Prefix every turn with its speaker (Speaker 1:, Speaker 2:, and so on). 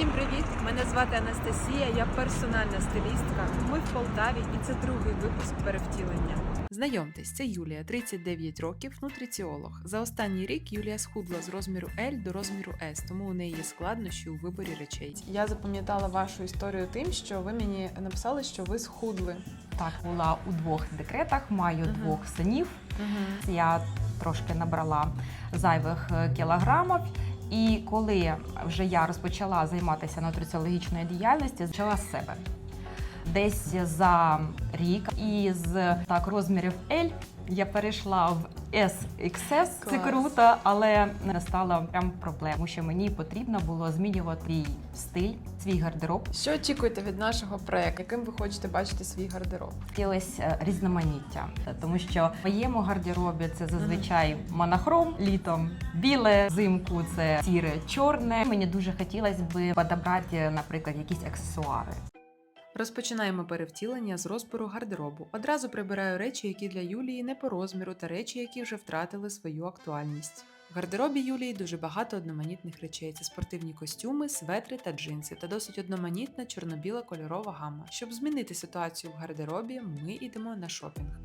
Speaker 1: Всім привіт! Мене звати Анастасія, я персональна стилістка. Ми в Полтаві, і це другий випуск перевтілення. Знайомтесь, це Юлія, 39 років, нутриціолог. За останній рік Юлія схудла з розміру L до розміру S, тому у неї є складнощі у виборі речей. Я запам'ятала вашу історію тим, що ви мені написали, що ви схудли.
Speaker 2: Так, була у двох декретах, маю
Speaker 1: Мгм.
Speaker 2: двох синів.
Speaker 1: Угу.
Speaker 2: Я трошки набрала зайвих е, кілограмів. І коли вже я розпочала займатися нутриціологічною діяльністю, почала з себе. Десь за рік із так розмірів L я перейшла в SXS. Це круто, але не стало прям проблем, тому що мені потрібно було змінювати свій стиль, свій гардероб.
Speaker 1: Що очікуєте від нашого проекту? Яким ви хочете бачити свій гардероб?
Speaker 2: Хотілося різноманіття, тому що в моєму гардеробі це зазвичай монохром, літом біле, взимку це сіре, чорне. Мені дуже хотілося б подобрати, наприклад, якісь аксесуари.
Speaker 1: Розпочинаємо перевтілення з розбору гардеробу. Одразу прибираю речі, які для Юлії не по розміру, та речі, які вже втратили свою актуальність. В гардеробі Юлії дуже багато одноманітних речей. Це спортивні костюми, светри та джинси, та досить одноманітна чорно-біла кольорова гама. Щоб змінити ситуацію в гардеробі, ми йдемо на шопінг.